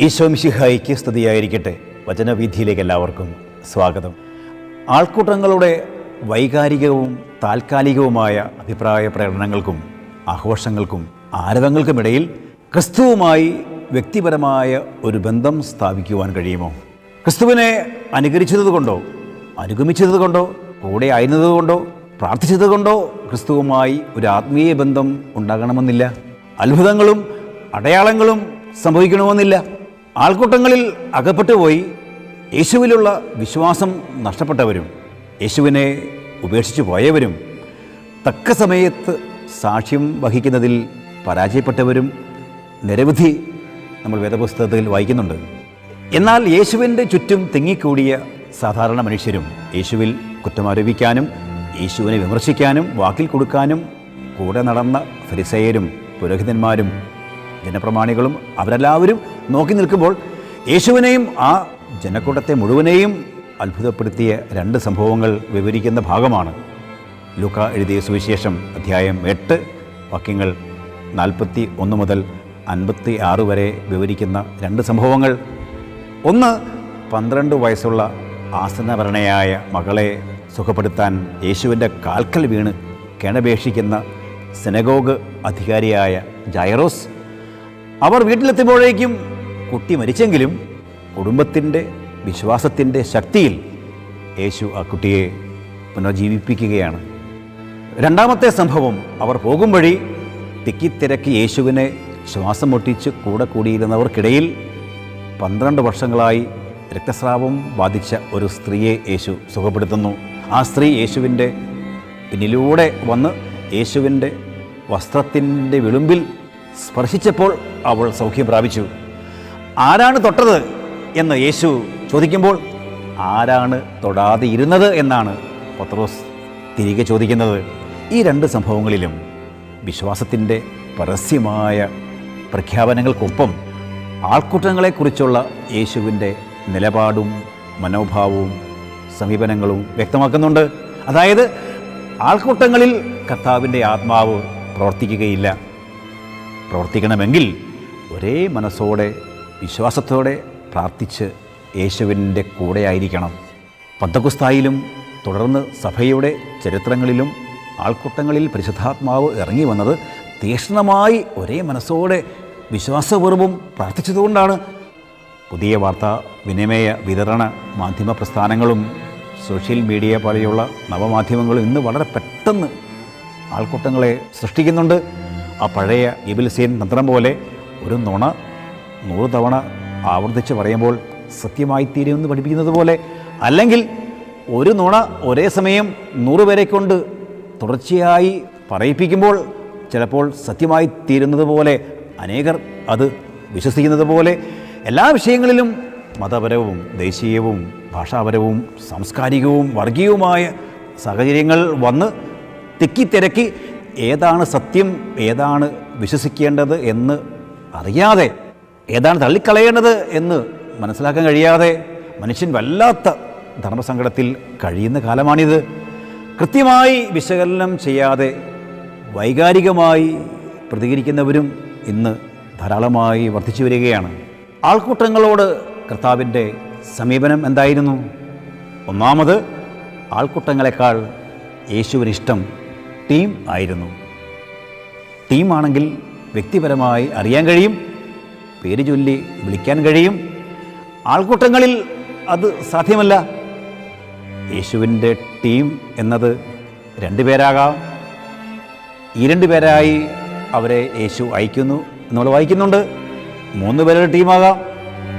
ഈശോ മിശിഹായിക്ക് സ്തുതിയായിരിക്കട്ടെ. വചനവീഥിയിലേക്ക് എല്ലാവർക്കും സ്വാഗതം. ആൾക്കൂട്ടങ്ങളുടെ വൈകാരികവും താൽക്കാലികവുമായ അഭിപ്രായ പ്രകടനങ്ങൾക്കും ആഘോഷങ്ങൾക്കും ആരവങ്ങൾക്കുമിടയിൽ ക്രിസ്തുവുമായി വ്യക്തിപരമായ ഒരു ബന്ധം സ്ഥാപിക്കുവാൻ കഴിയുമോ? ക്രിസ്തുവിനെ അനുകരിച്ചതുകൊണ്ടോ അനുഗമിച്ചതുകൊണ്ടോ കൂടെ ആയിരുന്നതുകൊണ്ടോ പ്രാർത്ഥിച്ചതുകൊണ്ടോ ക്രിസ്തുവുമായി ഒരു ആത്മീയ ബന്ധം ഉണ്ടാകണമെന്നില്ല? അത്ഭുതങ്ങളും അടയാളങ്ങളും സംഭവിക്കണമെന്നില്ല? ആൾക്കൂട്ടങ്ങളിൽ അകപ്പെട്ടു പോയി യേശുവിലുള്ള വിശ്വാസം നഷ്ടപ്പെട്ടവരും യേശുവിനെ ഉപേക്ഷിച്ചു പോയവരും തക്ക സമയത്ത് സാക്ഷ്യം വഹിക്കുന്നതിൽ പരാജയപ്പെട്ടവരും നിരവധി നമ്മൾ വേദപുസ്തകത്തിൽ വായിക്കുന്നുണ്ട്. എന്നാൽ യേശുവിന്റെ ചുറ്റും തിങ്ങിക്കൂടിയ സാധാരണ മനുഷ്യരും യേശുവിൽ കുറ്റമാരോപിക്കാനും യേശുവിനെ വിമർശിക്കാനും വാക്കിൽ കൊടുക്കാനും കൂടെ നടന്ന ഫരിസയരും പുരോഹിതന്മാരും ജനപ്രമാണികളും അവരെല്ലാവരും നോക്കി നിൽക്കുമ്പോൾ യേശുവിനെയും ആ ജനക്കൂട്ടത്തെ മുഴുവനെയും അത്ഭുതപ്പെടുത്തിയ രണ്ട് സംഭവങ്ങൾ വിവരിക്കുന്ന ഭാഗമാണ് ലൂക്ക എഴുതിയ സുവിശേഷം അധ്യായം എട്ട് വാക്യങ്ങൾ നാൽപ്പത്തി ഒന്ന് മുതൽ അൻപത്തി ആറ് വരെ വിവരിക്കുന്ന രണ്ട് സംഭവങ്ങൾ. ഒന്ന് പന്ത്രണ്ട് വയസ്സുള്ള ആസനഭരണയായ മകളെ സുഖപ്പെടുത്താൻ യേശുവിന്റെ കാൽക്കൽ വീണ് കിണപേക്ഷിക്കുന്ന സെനഗോഗ് അധികാരിയായ ജൈറോസ് അവർ വീട്ടിലെത്തുമ്പോഴേക്കും കുട്ടി മരിച്ചെങ്കിലും കുടുംബത്തിന്റെ വിശ്വാസത്തിന്റെ ശക്തിയിൽ യേശു ആ കുട്ടിയെ പുനർജീവിപ്പിക്കുകയാണ്. രണ്ടാമത്തെ സംഭവം അവർ പോകും വഴി തിക്കിത്തിരക്കി യേശുവിനെ ശ്വാസം മുട്ടിച്ച് കൂടെ കൂടിയിരുന്നവർക്കിടയിൽ പന്ത്രണ്ട് വർഷങ്ങളായി രക്തസ്രാവം ബാധിച്ച ഒരു സ്ത്രീയെ യേശു സുഖപ്പെടുത്തുന്നു. ആ സ്ത്രീ യേശുവിന്റെ പിന്നിലൂടെ വന്ന് യേശുവിന്റെ വസ്ത്രത്തിന്റെ വിളുമ്പിൽ സ്പർശിച്ചപ്പോൾ അവൾ സൗഖ്യം പ്രാപിച്ചു. ആരാണ് തൊട്ടത് എന്ന് യേശു ചോദിക്കുമ്പോൾ ആരാണ് തൊടാതെ ഇരുന്നത് എന്നാണ് പത്രോസ് തിരികെ ചോദിക്കുന്നത്. ഈ രണ്ട് സംഭവങ്ങളിലും വിശ്വാസത്തിന്റെ പരസ്യമായ പ്രഖ്യാപനങ്ങൾക്കൊപ്പം ആൾക്കൂട്ടങ്ങളെക്കുറിച്ചുള്ള യേശുവിന്റെ നിലപാടും മനോഭാവവും സമീപനങ്ങളും വ്യക്തമാക്കുന്നുണ്ട്. അതായത് ആൾക്കൂട്ടങ്ങളിൽ കർത്താവിന്റെ ആത്മാവ് പ്രവർത്തിക്കുകയില്ല. പ്രവർത്തിക്കണമെങ്കിൽ ഒരേ മനസ്സോടെ വിശ്വാസത്തോടെ പ്രാർത്ഥിച്ച് യേശുവിന്റെ കൂടെയായിരിക്കണം. പന്തകുസ്തായിലും തുടർന്ന് സഭയുടെ ചരിത്രങ്ങളിലും ആൾക്കൂട്ടങ്ങളിൽ പരിശുദ്ധാത്മാവ് ഇറങ്ങി വന്നത് തീക്ഷ്ണമായി ഒരേ മനസ്സോടെ വിശ്വാസപൂർവം പ്രാർത്ഥിച്ചതുകൊണ്ടാണ്. പുതിയ വാർത്താ വിനിമയ വിതരണ മാധ്യമ പ്രസ്ഥാനങ്ങളും സോഷ്യൽ മീഡിയ പോലെയുള്ള നവമാധ്യമങ്ങളും ഇന്ന് വളരെ പെട്ടെന്ന് ആൾക്കൂട്ടങ്ങളെ സൃഷ്ടിക്കുന്നുണ്ട്. ആ പഴയ ഇബിൽസീൻ തന്ത്രം പോലെ ഒരു നുണ നൂറ് തവണ ആവർത്തിച്ച് പറയുമ്പോൾ സത്യമായി തീരുമെന്ന് പഠിപ്പിക്കുന്നത് പോലെ അല്ലെങ്കിൽ ഒരു നുണ ഒരേ സമയം നൂറ് പേരെ കൊണ്ട് തുടർച്ചയായി പറയിപ്പിക്കുമ്പോൾ ചിലപ്പോൾ സത്യമായി തീരുന്നത് പോലെ അനേകർ അത് വിശ്വസിക്കുന്നത് പോലെ എല്ലാ വിഷയങ്ങളിലും മതപരവും ദേശീയവും ഭാഷാപരവും സാംസ്കാരികവും വർഗീയവുമായ സാഹചര്യങ്ങൾ വന്ന് തിക്കിത്തിരക്കി ഏതാണ് സത്യം ഏതാണ് വിശ്വസിക്കേണ്ടത് എന്ന് അറിയാതെ ഏതാണ് തള്ളിക്കളയേണ്ടത് എന്ന് മനസ്സിലാക്കാൻ കഴിയാതെ മനുഷ്യൻ വല്ലാത്ത ധർമ്മസങ്കടത്തിൽ കഴിയുന്ന കാലമാണിത്. കൃത്യമായി വിശകലനം ചെയ്യാതെ വൈകാരികമായി പ്രതികരിക്കുന്നവരും ഇന്ന് ധാരാളമായി വർദ്ധിച്ചു വരികയാണ്. ആൾക്കൂട്ടങ്ങളോട് കർത്താവിന്റെ സമീപനം എന്തായിരുന്നു? ഒന്നാമത് ആൾക്കൂട്ടങ്ങളെക്കാൾ യേശുവിനിഷ്ടം ടീം ആയിരുന്നു. ടീമാണെങ്കിൽ വ്യക്തിപരമായി അറിയാൻ കഴിയും. പേര് ചൊല്ലി വിളിക്കാൻ കഴിയും. ആൾക്കൂട്ടങ്ങളിൽ അത് സാധ്യമല്ല. യേശുവിന്റെ ടീം എന്നത് രണ്ടുപേരാകാം ഈ രണ്ട് പേരായി അവരെ യേശു അയക്കുന്നു നമ്മൾ വായിക്കുന്നുണ്ട്. മൂന്ന് പേരുടെ ടീമാകാം.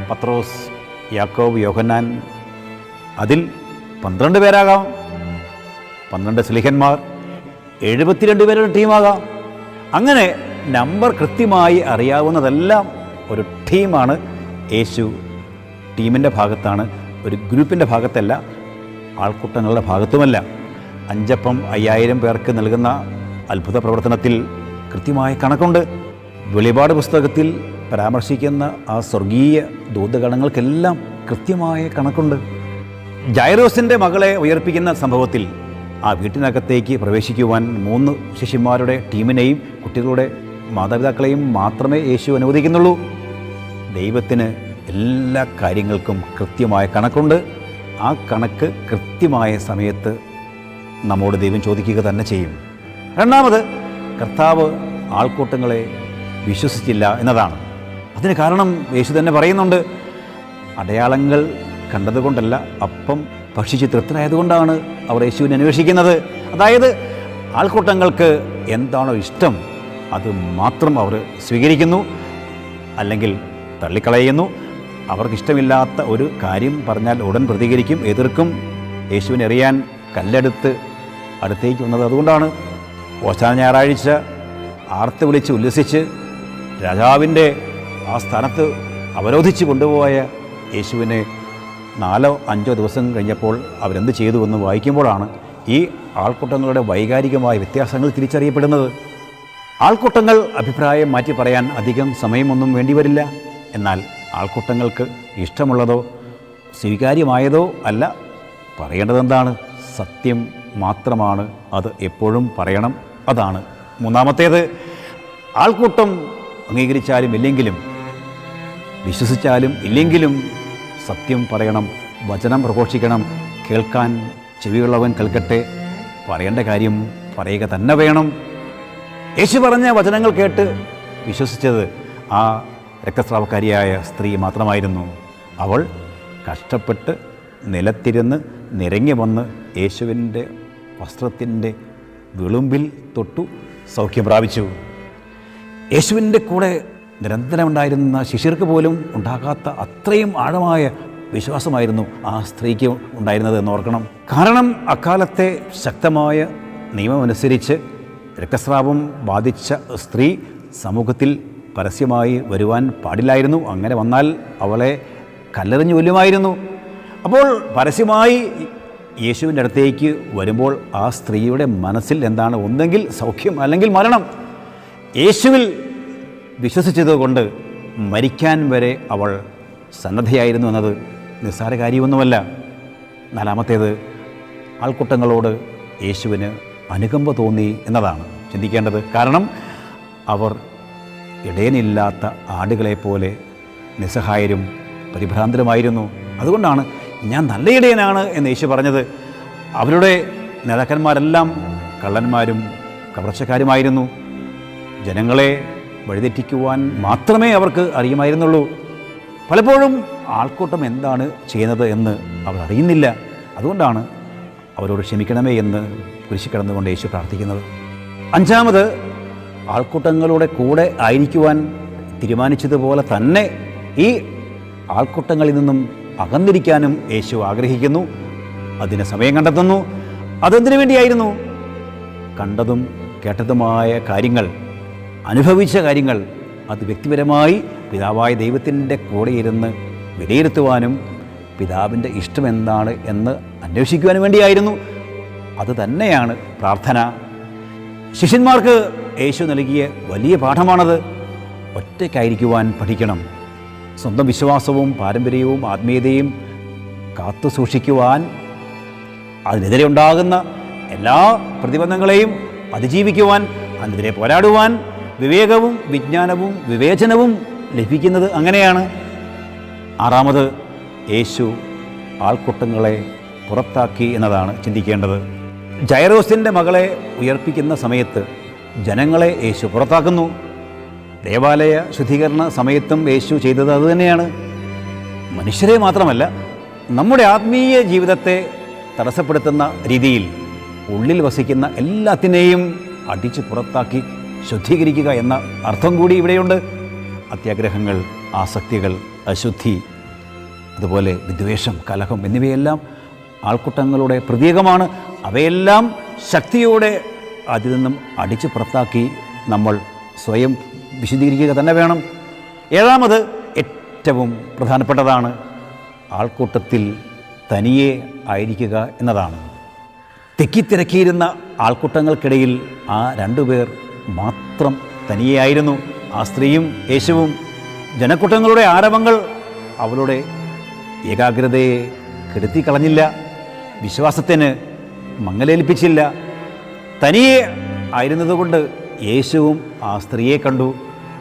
പത്രോസ് യാക്കോബ് യോഹന്നാൻ. അതിൽ പന്ത്രണ്ട് പേരാകാം. പന്ത്രണ്ട് സ്ലിഹന്മാർ. എഴുപത്തിരണ്ട് പേരുടെ ടീമാകാം. അങ്ങനെ നമ്പർ കൃത്യമായി അറിയാവുന്നതെല്ലാം ഒരു ടീമാണ് യേശു. ടീമിന്റെ ഭാഗത്താണ് ഒരു ഗ്രൂപ്പിന്റെ ഭാഗത്തല്ല ആൾക്കൂട്ടങ്ങളുടെ ഭാഗത്തുമല്ല. അഞ്ചപ്പം അയ്യായിരം പേർക്ക് നൽകുന്ന അത്ഭുത പ്രവർത്തനത്തിൽ കൃത്യമായ കണക്കുണ്ട്. വെളിപാട് പുസ്തകത്തിൽ പരാമർശിക്കുന്ന ആ സ്വർഗീയ ദൂതഗണങ്ങൾക്കെല്ലാം കൃത്യമായ കണക്കുണ്ട്. ജൈറോസിന്റെ മകളെ ഉയർപ്പിക്കുന്ന സംഭവത്തിൽ ആ വീട്ടിനകത്തേക്ക് പ്രവേശിക്കുവാൻ മൂന്ന് ശിഷ്യന്മാരുടെ ടീമിനെയും കുട്ടികളുടെ മാതാപിതാക്കളെയും മാത്രമേ യേശു അനുവദിക്കുന്നുള്ളൂ. ദൈവത്തിന് എല്ലാ കാര്യങ്ങൾക്കും കൃത്യമായ കണക്കുണ്ട്. ആ കണക്ക് കൃത്യമായ സമയത്ത് നമ്മോട് ദൈവം ചോദിക്കുക തന്നെ ചെയ്യും. രണ്ടാമത് കർത്താവ് ആൾക്കൂട്ടങ്ങളെ വിശ്വസിച്ചില്ല എന്നതാണ്. അതിന് കാരണം യേശു തന്നെ പറയുന്നുണ്ട് അടയാളങ്ങൾ കണ്ടതുകൊണ്ടല്ല അപ്പം ഭക്ഷിച്ച് തൃപ്തരായതുകൊണ്ടാണ് അവർ യേശുവിനെ അന്വേഷിക്കുന്നത്. അതായത് ആൾക്കൂട്ടങ്ങൾക്ക് എന്താണോ ഇഷ്ടം അത് മാത്രം അവർ സ്വീകരിക്കുന്നു. അല്ലെങ്കിൽ തള്ളിക്കളയുന്നു. അവർക്കിഷ്ടമില്ലാത്ത ഒരു കാര്യം പറഞ്ഞാൽ ഉടൻ പ്രതികരിക്കും എതിർക്കും. യേശുവിനെ കല്ലെടുത്ത് അടുത്തേക്ക് വന്നത് അതുകൊണ്ടാണ്. ഓശാന ഞായറാഴ്ച ആർത്ത് വിളിച്ച് ഉല്ലസിച്ച് രാജാവിന്റെ ആ സ്ഥാനത്ത് അവരോധിച്ച് കൊണ്ടുപോയ യേശുവിനെ നാലോ അഞ്ചോ ദിവസം കഴിഞ്ഞപ്പോൾ അവരെന്ത് ചെയ്തു എന്ന് വായിക്കുമ്പോഴാണ് ഈ ആൾക്കൂട്ടങ്ങളുടെ വൈകാരികമായ വ്യത്യാസങ്ങൾ തിരിച്ചറിയപ്പെടുന്നത്. ആൾക്കൂട്ടങ്ങൾ അഭിപ്രായം മാറ്റി പറയാൻ അധികം സമയമൊന്നും വേണ്ടിവരില്ല എന്നാൽ ആൾക്കൂട്ടങ്ങൾക്ക് ഇഷ്ടമുള്ളതോ സ്വീകാര്യമായതോ അല്ല. പറയേണ്ടതെന്താണ്? സത്യം മാത്രമാണ് അത് എപ്പോഴും പറയണം. അതാണ് മൂന്നാമത്തേത്. ആൾക്കൂട്ടം അംഗീകരിച്ചാലും ഇല്ലെങ്കിലും വിശ്വസിച്ചാലും ഇല്ലെങ്കിലും സത്യം പറയണം വചനം പ്രഘോഷിക്കണം കേൾക്കാൻ ചെവിയുള്ളവൻ കേൾക്കട്ടെ പറയേണ്ട കാര്യം പറയുക തന്നെ വേണം. യേശു പറഞ്ഞ വചനങ്ങൾ കേട്ട് വിശ്വസിച്ചത് ആ രക്തസ്രാവക്കാരിയായ സ്ത്രീ മാത്രമായിരുന്നു. അവൾ കഷ്ടപ്പെട്ട് നിലത്തിരുന്ന് നിരങ്ങി വന്ന് യേശുവിന്റെ വസ്ത്രത്തിന്റെ വിളുമ്പിൽ തൊട്ടു സൗഖ്യം പ്രാപിച്ചു. യേശുവിന്റെ കൂടെ നിരന്തരം ഉണ്ടായിരുന്ന ശിഷ്യർക്ക് പോലും ഉണ്ടാകാത്ത അത്രയും ആഴമായ വിശ്വാസമായിരുന്നു ആ സ്ത്രീക്ക് ഉണ്ടായിരുന്നത് എന്ന് ഓർക്കണം. കാരണം അക്കാലത്തെ ശക്തമായ നിയമമനുസരിച്ച് രക്തസ്രാവം ബാധിച്ച സ്ത്രീ സമൂഹത്തിൽ പരസ്യമായി വരുവാൻ പാടില്ലായിരുന്നു. അങ്ങനെ വന്നാൽ അവളെ കല്ലെറിഞ്ഞു കൊല്ലുമായിരുന്നു. അപ്പോൾ പരസ്യമായി യേശുവിന്റെ അടുത്തേക്ക് വരുമ്പോൾ ആ സ്ത്രീയുടെ മനസ്സിൽ എന്താണ്? ഒന്നെങ്കിൽ സൗഖ്യം അല്ലെങ്കിൽ മരണം. യേശുവിൽ വിശ്വസിച്ചതുകൊണ്ട് മരിക്കാൻ വരെ അവൾ സന്നദ്ധയായിരുന്നു എന്നത് നിസ്സാര കാര്യമൊന്നുമല്ല. നാലാമത്തേത് ആൾക്കൂട്ടങ്ങളോട് യേശുവിന് അനുകമ്പ തോന്നി എന്നതാണ് ചിന്തിക്കേണ്ടത്. കാരണം അവർ ഇടയനില്ലാത്ത ആടുകളെപ്പോലെ നിസ്സഹായരും പരിഭ്രാന്തരുമായിരുന്നു. അതുകൊണ്ടാണ് ഞാൻ നല്ല ഇടയനാണ് എന്ന് യേശു പറഞ്ഞത്. അവരുടെ നേതാക്കന്മാരെല്ലാം കള്ളന്മാരും കവർച്ചക്കാരുമായിരുന്നു. ജനങ്ങളെ വഴിതെറ്റിക്കുവാൻ മാത്രമേ അവർക്ക് അറിയുമായിരുന്നുള്ളൂ. പലപ്പോഴും ആൾക്കൂട്ടം എന്താണ് ചെയ്യുന്നത് എന്ന് അവർ അറിയുന്നില്ല. അതുകൊണ്ടാണ് അവരോട് ക്ഷമിക്കണമേ എന്ന് കുരിശി കിടന്നുകൊണ്ട് യേശു പ്രാർത്ഥിക്കുന്നത്. അഞ്ചാമത് ആൾക്കൂട്ടങ്ങളുടെ കൂടെ ആയിരിക്കുവാൻ തീരുമാനിച്ചതുപോലെ തന്നെ ഈ ആൾക്കൂട്ടങ്ങളിൽ നിന്നും അകന്നിരിക്കാനും യേശു ആഗ്രഹിക്കുന്നു. അതിന് സമയം കണ്ടെത്തുന്നു. അതെന്തിനു വേണ്ടിയായിരുന്നു? കണ്ടതും കേട്ടതുമായ കാര്യങ്ങൾ അനുഭവിച്ച കാര്യങ്ങൾ അത് വ്യക്തിപരമായി പിതാവായ ദൈവത്തിന്റെ കൂടെ ഇരുന്ന് വിലയിരുത്തുവാനും പിതാവിന്റെ ഇഷ്ടം എന്താണ് എന്ന് അന്വേഷിക്കുവാനും വേണ്ടിയായിരുന്നു. അത് തന്നെയാണ് പ്രാർത്ഥന. ശിഷ്യന്മാർക്ക് യേശു നൽകിയ വലിയ പാഠമാണത്. ഒറ്റയ്ക്കായിരിക്കുവാൻ പഠിക്കണം. സ്വന്തം വിശ്വാസവും പാരമ്പര്യവും ആത്മീയതയും കാത്തു സൂക്ഷിക്കുവാൻ അതിനെതിരെ ഉണ്ടാകുന്ന എല്ലാ പ്രതിബന്ധങ്ങളെയും അതിജീവിക്കുവാൻ അതിനെതിരെ പോരാടുവാൻ വിവേകവും വിജ്ഞാനവും വിവേചനവും ലഭിക്കുന്നത് അങ്ങനെയാണ്. ആറാമത് യേശു ആൾക്കൂട്ടങ്ങളെ പുറത്താക്കി എന്നതാണ് ചിന്തിക്കേണ്ടത്. ജയറോസിന്റെ മകളെ ഉയർപ്പിക്കുന്ന സമയത്ത് ജനങ്ങളെ യേശു പുറത്താക്കുന്നു. ദേവാലയ ശുദ്ധീകരണ സമയത്തും യേശു ചെയ്തത് അതുതന്നെയാണ് മനുഷ്യരെ മാത്രമല്ല നമ്മുടെ ആത്മീയ ജീവിതത്തെ തടസ്സപ്പെടുത്തുന്ന രീതിയിൽ ഉള്ളിൽ വസിക്കുന്ന എല്ലാത്തിനെയും അടിച്ചു പുറത്താക്കി ശുദ്ധീകരിക്കുക എന്ന അർത്ഥം കൂടി ഇവിടെയുണ്ട്. അത്യാഗ്രഹങ്ങൾ ആസക്തികൾ അശുദ്ധി അതുപോലെ വിദ്വേഷം കലഹം എന്നിവയെല്ലാം ആൾക്കൂട്ടങ്ങളുടെ പ്രതീകമാണ്. അവയെല്ലാം ശക്തിയോടെ അതിൽ നിന്നും അടിച്ചു പുറത്താക്കി നമ്മൾ സ്വയം വിശദീകരിക്കുക തന്നെ വേണം. ഏഴാമത് ഏറ്റവും പ്രധാനപ്പെട്ടതാണ് ആൾക്കൂട്ടത്തിൽ തനിയെ ആയിരിക്കുക എന്നതാണ്. തിക്കിത്തിരക്കിയിരുന്ന ആൾക്കൂട്ടങ്ങൾക്കിടയിൽ ആ രണ്ടുപേർ മാത്രം തനിയെയായിരുന്നു ആ സ്ത്രീയും യേശുവും. ജനക്കൂട്ടങ്ങളുടെ ആരവങ്ങൾ അവളുടെ ഏകാഗ്രതയെ കെടുത്തിക്കളഞ്ഞില്ല. വിശ്വാസത്തിന് മങ്ങലേൽപ്പിച്ചില്ല. തനിയെ ആയിരുന്നതുകൊണ്ട് യേശുവും ആ സ്ത്രീയെ കണ്ടു.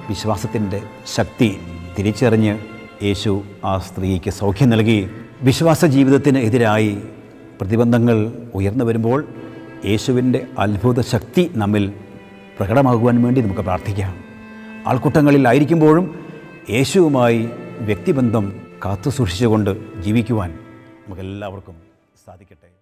വിശ്വാസത്തിന്റെ ശക്തി തിരിച്ചറിഞ്ഞ് യേശു ആ സ്ത്രീക്ക് സൗഖ്യം നൽകി. വിശ്വാസ ജീവിതത്തിന് എതിരായി പ്രതിബന്ധങ്ങൾ ഉയർന്നു വരുമ്പോൾ യേശുവിന്റെ അത്ഭുത ശക്തി നമ്മിൽ പ്രകടമാകുവാൻ വേണ്ടി നമുക്ക് പ്രാർത്ഥിക്കാം. ആൾക്കൂട്ടങ്ങളിലായിരിക്കുമ്പോഴും യേശുവുമായി വ്യക്തിബന്ധം കാത്തു സൂക്ഷിച്ചുകൊണ്ട് ജീവിക്കുവാൻ നമുക്കെല്ലാവർക്കും സാധിക്കട്ടെ.